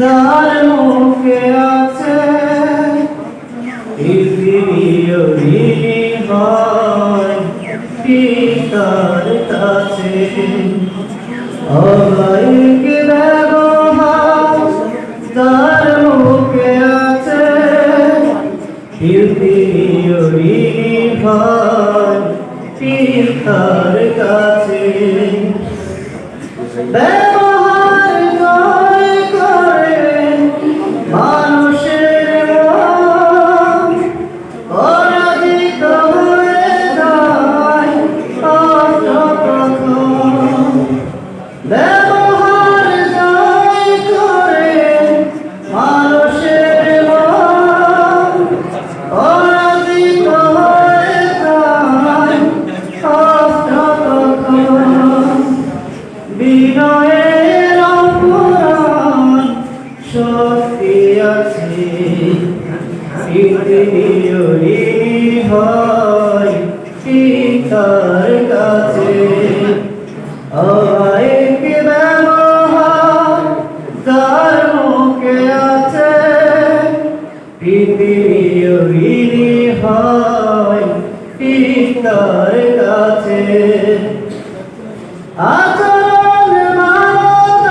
যার মুখে আছে পিতার কাছে অবাইক ব্যবহার যার মুখে আছে পিতার কাছে ব্যবহার হয় পিতার কাছে। অবাইক ব্যবহার যার মুখে আছে। পৃথিবী হয় পিতার কাছে। আচরণ মানতার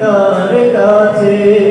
তার কাছে।